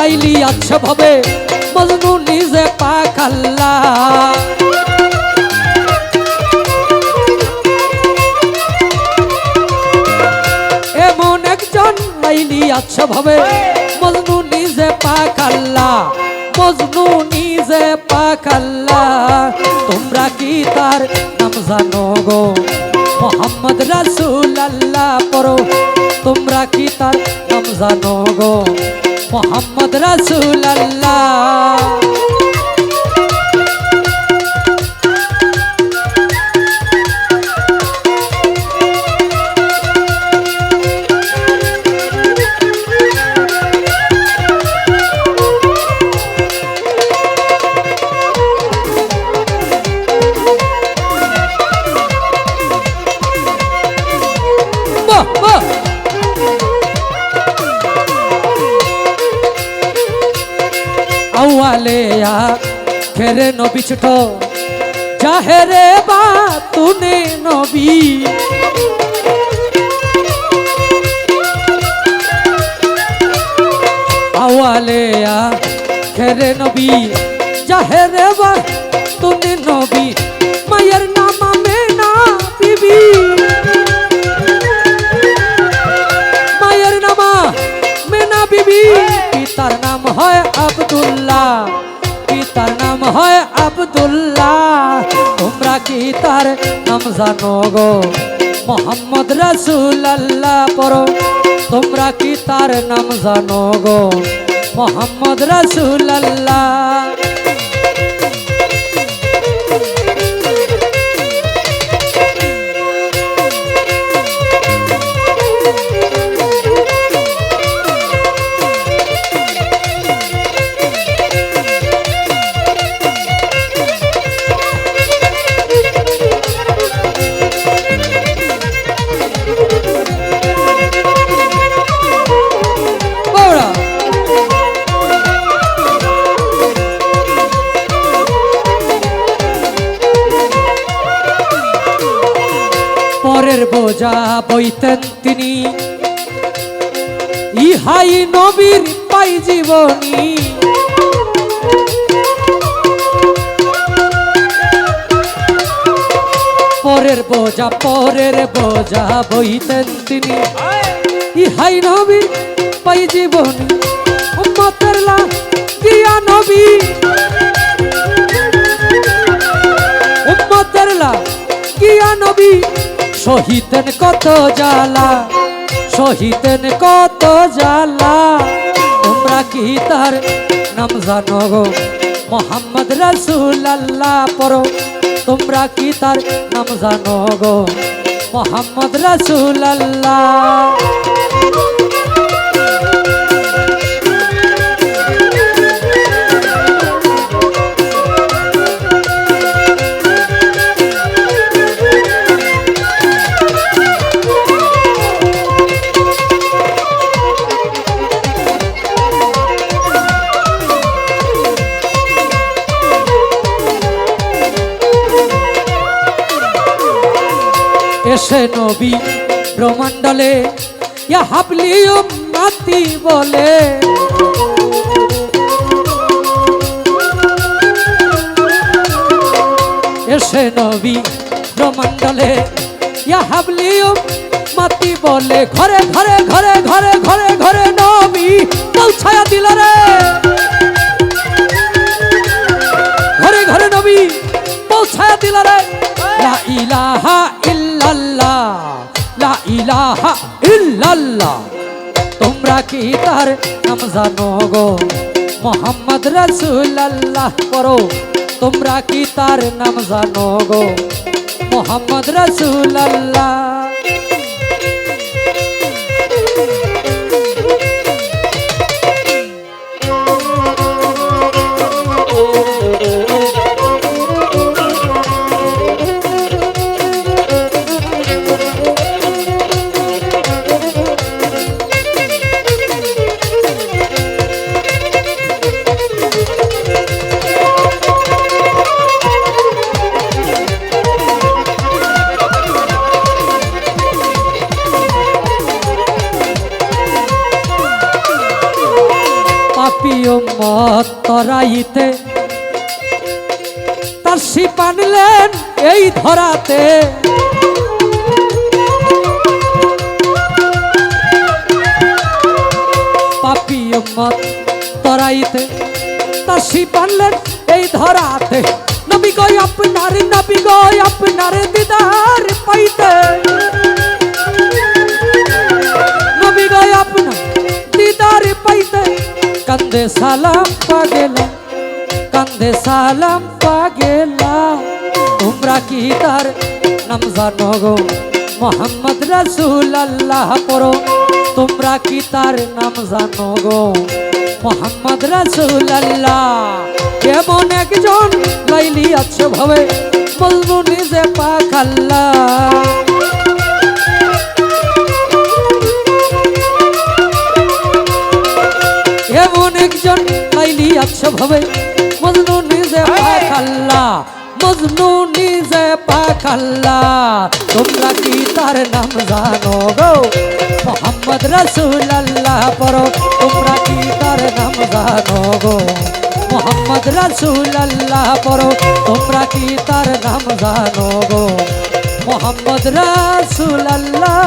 লাইলি আচ্ছা ভাবে মজনু নিজে পাখাল্লা এমন একজন লাইলি আচ্ছা ভাবে মজনু নিজে পাখাল্লা মজনু নিজে পাখাল্লা তোমরা কি তার নাম জানো গো? মোহাম্মদ রাসুল আল্লাহ পড়ো, তোমরা কি তার নাম জানো গো? মোহাম্মদ রাসুল খেরে নবী ছোট জাহেরে বা তুনে নবী আওয়ালে আ খেরে নবী জাহেরে বা তুনে নবী মায়ের নাম মেনা বিবি মায়ের নামা মেনা বিবি পিতার নাম হয় আব্দুল্লাহ পিতার নাম হয় আবদুল্লাহ। তোমরা কি তার নাম জানো গো? মোহাম্মদ রসুল্লাহ পড়ো। তোমরা কি তার নাম জানো গো? মোহাম্মদ রাসুল বোঝা বইতেন তিনি ইহাই নবীর পাই জীবনী। পরের বোঝা পরের বোঝা বইতেন তিনি ইহাই নবী পাই জীবনী। উম্মতের লা গিয়া নবী। নবী। শহীদেন কত জ্বালা শহীদেন কত জ্বালা। তোমরা কি তার নাম জানো গো? মোহাম্মদ রাসুল আল্লাহ পড়ো। তোমরা কি তার নাম জানো গো? মোহাম্মদ রাসুল এসে নবী ব্রহ্মাণ্ডলে হাবলিয়ম নাতি বলে। এসে নবী ব্রহ্মাণ্ডলে হাবলিয়ম মাতি বলে। ঘরে ঘরে ঘরে ঘরে ঘরে ঘরে নবী ইল্লাল্লাহ তোমরা কি তার নাম জানো গো? মোহাম্মদ রসুল্লাহ করো তোমরা কি তার নাম জানো গো? মোহাম্মদ রাসূলুল্লাহ। মত তরাইতে তার শিপ আনলেন এই ধরাতে। তরাইতে। তার শিপ আনলেন এই ধরাতে। নবী গয় আপনার, নবী গয় আপনার দিদার পাইতে। কান্দে সালাম পাগেলা, কান্দে সালাম পাগেলা। তোমরা কি তার নাম জানো গো? মোহাম্মদ রসুল আল্লাহ পড়ো। তোমরা কি তার নাম জানো গো? মোহাম্মদ রসুল আল্লাহ কেমন একজন লাইলি আছে ভাবে, বলব নিজে পাখাল্লা ভাবে মজনু নিজে পাখাল্লা মজনু নিজে পাখাল্লা। তোমরা কি তার নাম জানো গো? মোহাম্মদ রসুল আল্লাহ পড়ো তোমরা কি তার নাম জানো গো? মোহাম্মদ রসুল আল্লাহ পড়ো তোমরা কি তার নাম জানো গো? মোহাম্মদ রসুল আল্লাহ